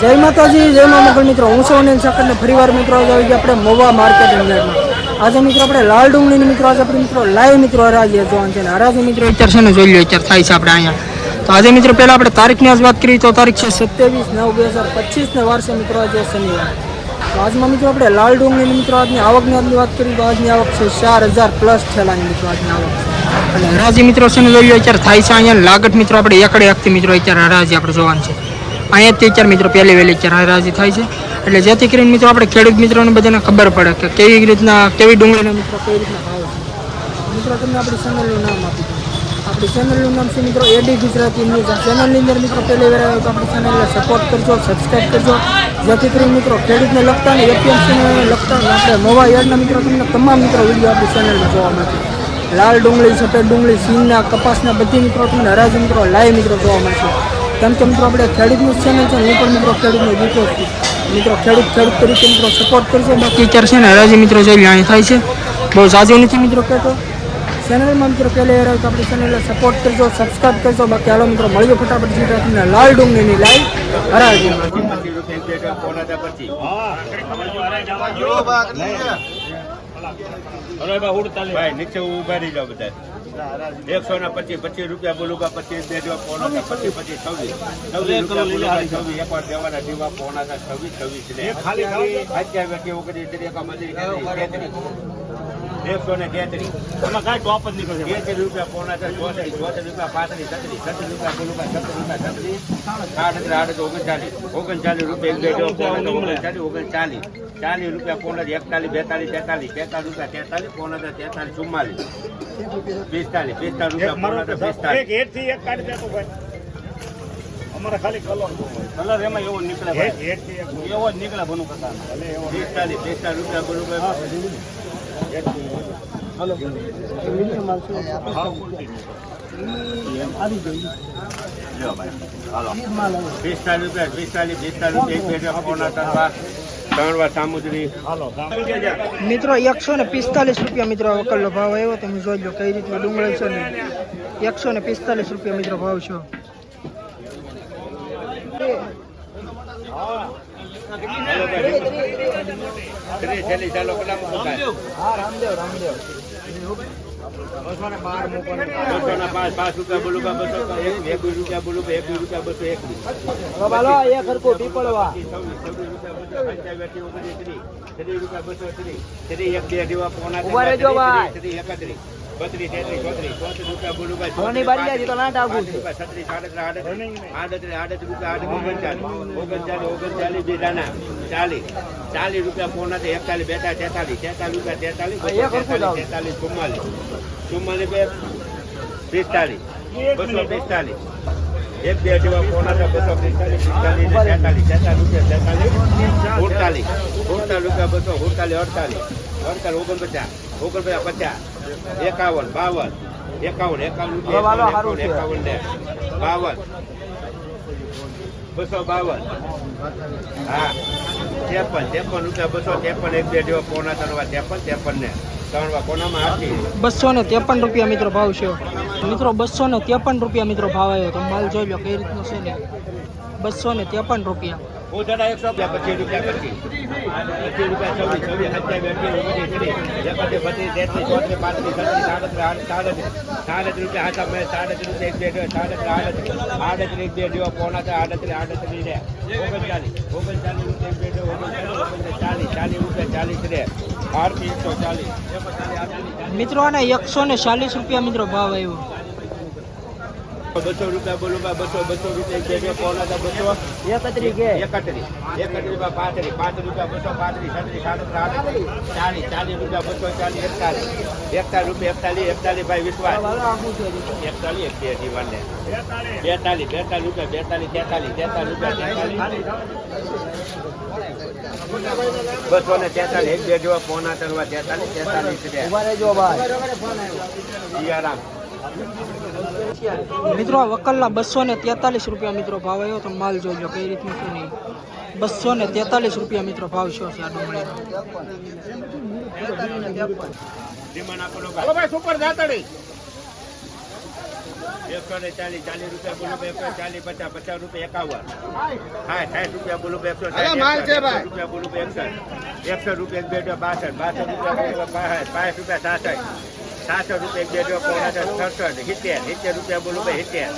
જય માતાજી, જય મા મોગલ મિત્રો. હું છું અનિલ સાકર ને ફરીવાર મિત્રો, આજે આવી ગયા આપણે મોવા માર્કેટ અંદરમાં. આજે મિત્રો આપણે લાલ ડુંગળીની મિત્રો, આજે આપણે મિત્રો લાઈવ મિત્રો હરાજી જોવાનું છે. હરાજી મિત્રો અત્યારે છે ને જોઈ લો અત્યારે થાય છે આપણે અહીંયા. તો આજે મિત્રો પહેલા આપણે તારીખની આજ વાત કરીએ તો તારીખ છે સત્યાવીસ નવ બે હજાર પચીસ ને વાર છે મિત્રો આજે શનિવાર. તો આજમાં મિત્રો આપણે લાલ ડુંગળીની મિત્રો, આજની આવકની આજની વાત કરીએ તો આજની આવક છે ચાર હજાર પ્લસ થયેલાની મિત્રો આજની આવક અને હરાજી મિત્રો છે ને જોઈ લો અત્યારે થાય છે અહીંયા લાગત મિત્રો, આપણે એકડે એકથી મિત્રો અત્યારે હરાજી આપણે જોવાનું છે. અહીંયાથી ટીચર મિત્રો પહેલી વહેલી હરાજી થાય છે. એટલે જેથી કરીને મિત્રો આપણે ખેડૂત મિત્રોને બધાને ખબર પડે કે કેવી રીતના, કેવી ડુંગળીના મિત્રો કેવી રીતના ભાવ છે. મિત્રો, તમને આપણી ચેનલનું નામ આપી આપણી ચેનલનું નામ છે મિત્રો એડી ગુજરાતી ન્યૂઝ ચેનલની અંદર મિત્રો પહેલી વાર આવ્યો તો આપણી ચેનલને સપોર્ટ કરજો સબસ્ક્રાઈબ કરજો. જેથી કરીને મિત્રો ખેડૂતને લગતા ને એપીએમસીને લગતા આપણે નવા યાર્ડના મિત્રો તમને તમામ મિત્રો વીડિયો આપણી ચેનલમાં જોવા મળશે. લાલ ડુંગળી, સફેદ ડુંગળી, સિંગના, કપાસના બધી મિત્રો તમને હરાજી મિત્રો લાઈવ મિત્રો જોવા મળશે. કેમ કે મિત્રો આપણે ખેડૂતનું ચેનલ છે ને હું પણ મિત્રો ખેડૂતનો જીતો છું. મિત્રો ખેડૂત ખેડૂત તરીકે મિત્રો સપોર્ટ કરજો. બાકી અત્યારે છે ને હરાજી મિત્રો જોઈ અહીં થાય છે. બહુ સાજો નથી મિત્રો કહેતો. ચેનલમાં મિત્રો પહેલે રહ્યો તો આપણી ચેનલને સપોર્ટ કરજો સબસ્ક્રાઈબ કરજો. બાકી હાલો મિત્રો મળીએ ફટાફટ જીતા તમને લાલ ડુંગળીની લાઈવ હરાજી. ભાઈ નીચે ઊભા રહી જાઓ બધા. એકસો ને પચીસ પચીસ રૂપિયા બોલુગા પચીસ બે જેવા પોણા પચીસ પચીસ છવ્વીસ. છવ્વીસ રૂપિયા બોલુગા છવ્વીસ. એક વાર દેવાના જેવા પોણા છવ્વીસ છવ્વીસ ને અત્યારે ઓગણીસ ત્રીસ તેત્રીસ એકસો ને તેત્રીસ. તેત્રીસ રૂપિયા પોણા ચાર ચોત્રીસ ચોત્રીસ રૂપિયા પાંત્રીસ છત્રીસ છત્રીસ રૂપિયા બોલુગા છત્રીસ રૂપિયા છત્રીસ આઠ આડત્રીસ ઓગણચાલીસ ઓગણચાલીસ રૂપિયા ઓગણચાલીસ ઓગણચાલીસ ચાલીસ રૂપિયા પોણા એકતાલીસ બેતાલીસ તેતાલીસ તેતાલીસ રૂપિયા તેતાલીસ પોણા હજાર તેતાલીસ ચુમ્માલીસ પિસ્તાલીસ પિસ્તાલીસ રૂપિયા પોણા હજાર પિસ્તાલીસ. અમારે ખાલી કલર કલર એમાં એવો નીકળે. એવો જ નીકળે બનુ કરતા પિસ્તાલીસ પિસ્તાલીસ રૂપિયા બોલું મિત્રો, એકસો ને પિસ્તાલીસ રૂપિયા મિત્રો વકલનો ભાવ આવ્યો. તમે જોઈ લો કઈ રીતના ડુંગળી છે ને. એકસો ને પિસ્તાલીસ રૂપિયા મિત્રો ભાવ છે. ત્રીસ બે ચાલો કેટલા મૂકો રૂપિયા બોલું રૂપિયા બોલું એકવીસ રૂપિયા બસો એકવીસ ચાલીસ. રૂપિયા પોણા એકતાલીસ બેતાલીસ તેતાલીસ. તેતાલીસ રૂપિયા તેતાલીસ. તેતાલીસ ચુમ્માલીસ. ચુમ્માલીસ બે પિસ્તાલીસ. બસો પિસ્તાલીસ. એક બે જેવા હતા બસો પિસ્તાલીસ પિસ્તાલીસ તેતાલીસ. તેતાલીસ રૂપિયા તેતાલીસ. ઉડતાલીસ. ઉડતાલીસ રૂપિયા બસો ઉડતાલીસ અડતાલીસ. અડતાલીસ ઓગણપચાસ. ઓગણપચાસ પચાસ. એકાવન બાવન. એકાવન એકાવન એકાવન ને બાવન. બસો બાવન. હા. ત્રેપન ત્રેપન રૂપિયા બસો ત્રેપન એક બે જેવા પોણા ત્રણ ત્રેપન ત્રેપન ને. બસો ને ત્રેપન રૂપિયા મિત્રો ભાવ છે. મિત્રો બસો ને ત્રેપન રૂપિયા મિત્રો ભાવ આવ્યો. તો માલ જોઈ લો કઈ રીતનો છે ને. બસો ને ત્રેપન રૂપિયા. ચાલીસ ચાલીસ રૂપિયા ચાલીસ રે. મિત્રો આને એકસો ને ચાલીસ રૂપિયા મિત્રો ભાવ આવ્યો. બસો રૂપિયા બોલું બા બસો બસો રૂપિયા એકત્રીસ એકત્રીસ. એકત્રીસ રૂપિયા રૂપિયા બસો આડત્રીસ ચાલીસ. ચાલીસ રૂપિયા બસો ચાલીસ એકતાલીસ. એકતાલીસ રૂપિયા એકતાલીસ એકતાલીસ ભાઈ વિશ્વાસ. એકતાલીસ એક બે જીવનને. બેતાલીસ બેતાલીસ રૂપિયા બેતાલીસ તેતાલીસ તેતાલીસ રૂપિયા તેતાલીસ. બસો ને તેતાલીસ એક બે જેવા આ તરવા તેતાલીસ તેતાલીસ સિયારામ મિત્રો આ વકલના બસો ને તેતાલીસ રૂપિયા મિત્રો ભાવ આવ્યો તો માલ જોઈ કઈ રીતનું શું નહીં. બસો ને તેતાલીસ રૂપિયા મિત્રો ભાવ છે આ ડુંગળી સુપર એકસો ને ચાલીસ ચાલીસ રૂપિયા બોલો એકસો ચાલીસ પચાસ પચાસ રૂપિયા એકાવન. હા સાઠ રૂપિયા બોલો એકસો રૂપિયા બોલો એકસો એકસો રૂપિયા એક બે ડો બાસઠ બાસઠ રૂપિયા બોલો બાસઠ બાસઠ રૂપિયા સાસઠ. સાસઠ રૂપિયા એક બે સડસઠ સિત્તેર સિત્તેર રૂપિયા બોલો સિત્તેર.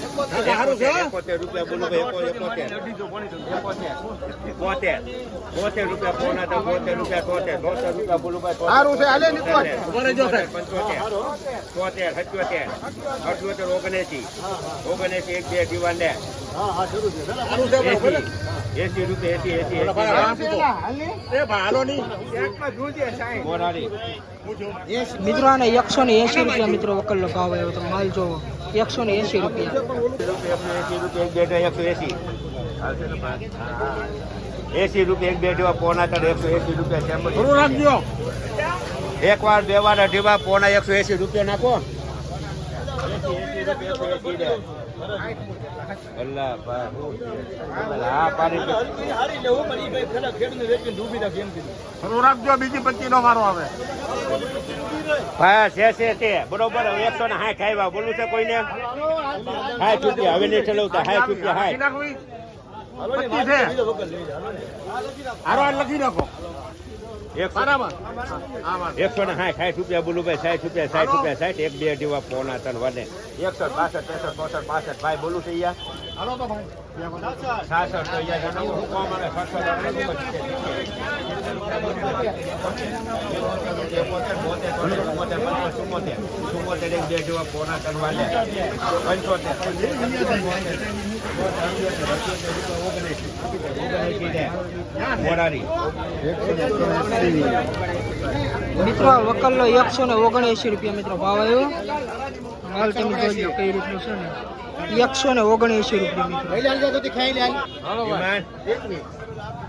એકોતેર રૂપિયા બોલો એકોતેર. બોતેર રૂપિયા પોણા તો બોતેર રૂપિયા તોતેર તોતેર રૂપિયા બોલો સારું છે હાલે પંચોતેર. તોતેર સત્યોતેર. અઠ્યોતેર ઓગણએસી. ઓગણએસી એક બે દીવાન ને? એસી રૂપિયા એસી એસી એસી. મિત્રો આને એકસો ને એસી રૂપિયા મિત્રો વકલ ભાવ આવ્યો તમે માલ જોવો. એકસો ને એસી રૂપિયા. એસી રૂપિયા એક બે જેવા પોણા કરે એકસો એસી રૂપિયા. રાખજો. એક વાર બે વાર અઢી વાર પોણા એકસો એસી રૂપિયા નાખો અલ્લાહ ભાઈ હા પાડી રાખજો બીજી પચી નો મારો આવે. હા છે છે તે. બરોબર એકસો ને હાય બોલું છે કોઈને? હાય ચૂક્યા હવે નહીં ચલાવતા. હાય ચૂક્યા હાય લખી નાખો. એકસો એકસો ને સાઠ સાઠ રૂપિયા બોલું ભાઈ સાઠ રૂપિયા સાઠ રૂપિયા સાઠ એક બે જેવા પોણા ત્રણ વને એકસો બાસઠ ત્રેસઠ ચોસઠ પાસઠ ભાઈ બોલું છે હું પંચોતેર મિત્રો આ વકલનો એકસો ને ઓગણએંસી રૂપિયા મિત્રો ભાવ આવ્યો. હાલ તમે જોઈ લો કઈ રીતનું છે ને. એકસો ને ઓગણએંસી રૂપિયા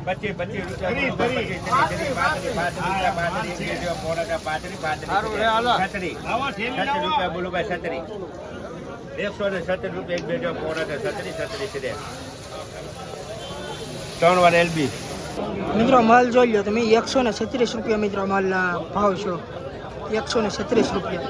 પચીસ પચીસ રૂપિયા બોલો ભાઈ છત્રીસ એકસો ને સત્તર રૂપિયા એક બે જેવા પોણા છત્રીસ છત્રીસ છે ત્રણ વાર એલબી મિત્રો માલ જોઈ લો તમે એકસો ને છત્રીસ રૂપિયા મિત્રો માલના ભાવ છો. એકસો ને છત્રીસ રૂપિયા.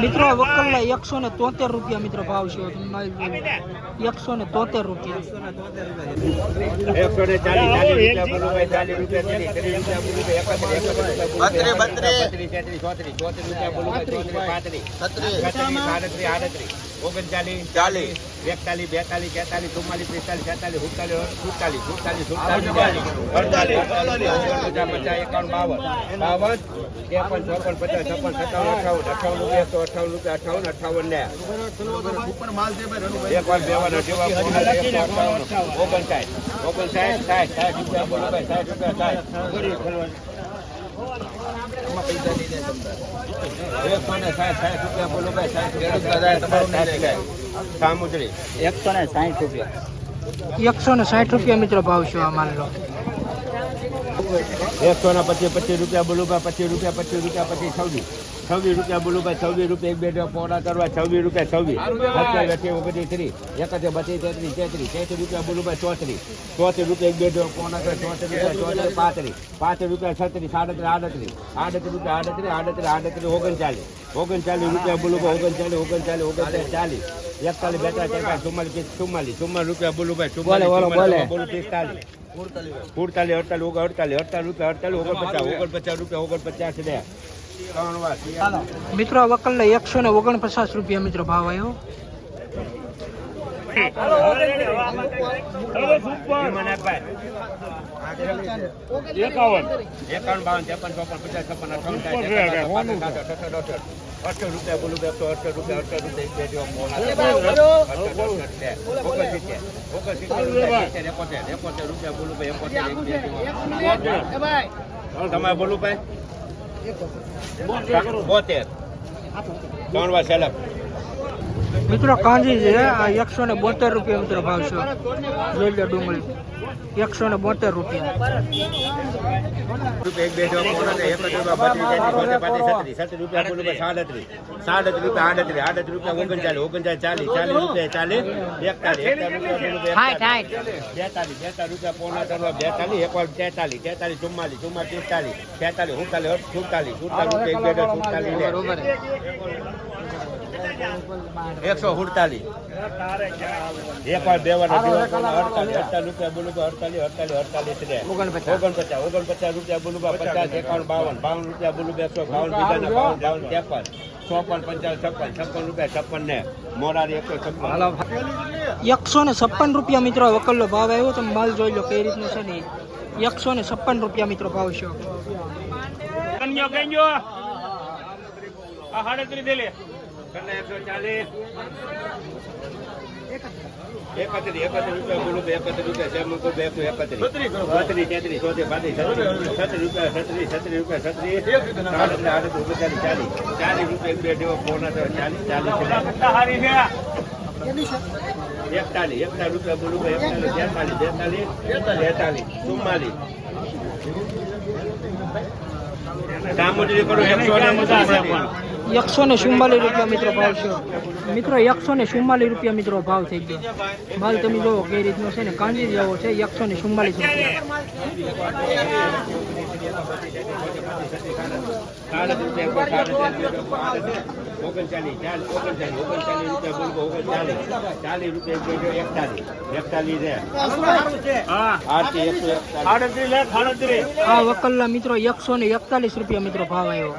મિત્રો વકલના એકસો ને તોતેર રૂપિયા મિત્રો ભાવ છે. એકસો ને તોતેર રૂપિયા રૂપિયા ઓગણચાલીસ ચાલીસ. એકતાલીસ બેતાલીસ તેતાલીસ ચુમ્માલીસ પિસ્તાલીસ છેતાલીસ સુડતાલીસ સુડતાલીસ સુડતાલીસ સુડતાલીસ અડતાલીસ. પચાસ એકાવન બાવન બાવન ત્રેપન ચોપન પચાસ છપ્પન સત્તાવન અઠાવન અઠાવન રૂપિયા એકસો અઠાવન રૂપિયા અઠાવન અઠાવન ને. એક વાર બે વાર અઠાવન. ઓગણસાઠ. ઓગણસાઠ સાઠ સાઠ રૂપિયા સાઠ રૂપિયા સાઠ. એકસો ને સાઠ રૂપિયા એકસો ને સાઠ રૂપિયા મિત્રો ભાવ છે માલનો એકસો ના પચીસ પચીસ રૂપિયા બોલું પચીસ રૂપિયા પચીસ રૂપિયા, પચીસ છવ્વીસ. છવ્વીસ રૂપિયા બોલું ભાઈ છવ્વીસ રૂપિયા એક બે ડબ્બા પોણા કરવા છવ્વીસ રૂપિયા છવ્વીસ. સત્યાવીસ અઠ્યાવીસ ઓગણત્રીસ ત્રીસ. એકત્રીસ બત્રીસ તેત્રીસ તેત્રીસ. તેત્રીસ રૂપિયા બોલું ભાઈ ચોત્રીસ. ચોત્રીસ રૂપિયા એક બે ડબ્બા પોણા કરવા ચોત્રીસ રૂપિયા ચોત્રીસ પાંત્રીસ. પાંત્રીસ રૂપિયા છત્રીસ સાડત્રીસ આડત્રીસ. આડત્રીસ રૂપિયા આડત્રીસ આડત્રીસ આડત્રીસ ઓગણચાલીસ. ઓગણચાલીસ રૂપિયા બોલું ભાઈ ઓગણચાલીસ ઓગણચાલીસ ઓગણચાલીસ ચાલીસ. એકતાલીસ બેતાલીસ તેતાલીસ ચુમ્માલીસ ચુમ્માલીસ. ચુમ્માલીસ રૂપિયા બોલું ભાઈ ચુમ્માલીસ ચુમ્માલીસ બોલું. પિસ્તાલીસ. સુડતાલીસ અડતાલીસ ઓગણ અડતાલીસ અડતાલીસ રૂપિયા અડતાલીસ ઓગણપચાસ ઓગણપચાસ રૂપિયા ઓગણપચાસ ને ત્રણ વાર મિત્રો વકલને એકસો ને ઓગણપચાસ રૂપિયા મિત્રો ભાવ આવ્યો એકાવન એકાવન બાવન ત્રેપન ચોપન પચાસ છપ્પન અઠાવન અડસઠ રૂપિયા બોલું એકસો અડસઠ રૂપિયા રૂપિયા એકોતેર રૂપિયા બોલું ભાઈ એકોતેર એક તમારે બોલું ભાઈ? બોતેર. ત્રણ વાર સેલપ મિત્રો કાંજી છે આ એકસો ને બોતેર રૂપિયા મિત્રો ભાવ છે. જોઈ લો ડુંગળી. એકસો ને બોતેર રૂપિયા. તેતાલીસ તેતાલીસ ચુમ્માલીસ ચુમ્માલીસ પિસ્તાલીસ તેતાલીસ સુડતાલીસ સુડતાલીસ સુડતાલીસ રૂપિયા એક બે સુડતાલીસ એકસો સુડતાલીસ. એક વાર દેવાના દિવસ અડતાલીસ અડતાલીસ રૂપિયા બોલું ભાઈ અડતાલીસ અડતાલીસ અડતાલીસ રે ઓગણપચાસ. ઓગણપચાસ રૂપિયા બોલું પચાસ એકાવન બાવન બાવન રૂપિયા બોલું એકસો બાવન બીજાના બાવન બાવન ત્રેપન ચોપન પંચાવન છપ્પન છપ્પન રૂપિયા છપ્પન ને. મોરારી એકસો છપ્પન. એકસો ને છપ્પન રૂપિયા મિત્રો વકલનો ભાવ આવ્યો તમે માલ જોઈ લો કઈ રીતનું છે ને એકસો ને છપ્પન રૂપિયા મિત્રો ભાવ છે. કન્યો કન્યો. આ સાડત્રીસ દે લે ચાલીસ. એકત્રીસ એકત્રીસ રૂપિયા બોલું ભાઈ એકત્રીસ રૂપિયા જેમ મૂકું ભાઈ એકસો એકત્રીસ. બત્રીસ તેત્રીસ ચોત્રીસ પાંત્રીસ છત્રીસ છત્રીસ રૂપિયા છત્રીસ છત્રીસ રૂપિયા છત્રીસ. આડત્રીસ આડત્રીસ ઓગણચાલીસ ચાલીસ. ચાલીસ રૂપિયા બે જેવો પોણા ચાલીસ ચાલીસ. એકતાલીસ એકતાલીસ રૂપિયા બોલું એકતાલીસ બેતાલીસ બેતાલીસ તેતાલીસ. ચુમ્માલીસ. કરો એકસો ને. એકસો ને ચુમ્માલીસ રૂપિયા મિત્રો ભાવ છે. મિત્રો એકસો ને ચુમ્માલીસ રૂપિયા મિત્રો ભાવ થઈ ગયો. માલ તમે જોવો કઈ રીતનો છે ને, કાંજી જેવો છે એકસો ને ચુમ્માલીસ રૂપિયા. એકતાલીસ છે આ વકલના મિત્રો એકસો ને એકતાલીસ રૂપિયા મિત્રો ભાવ આવ્યો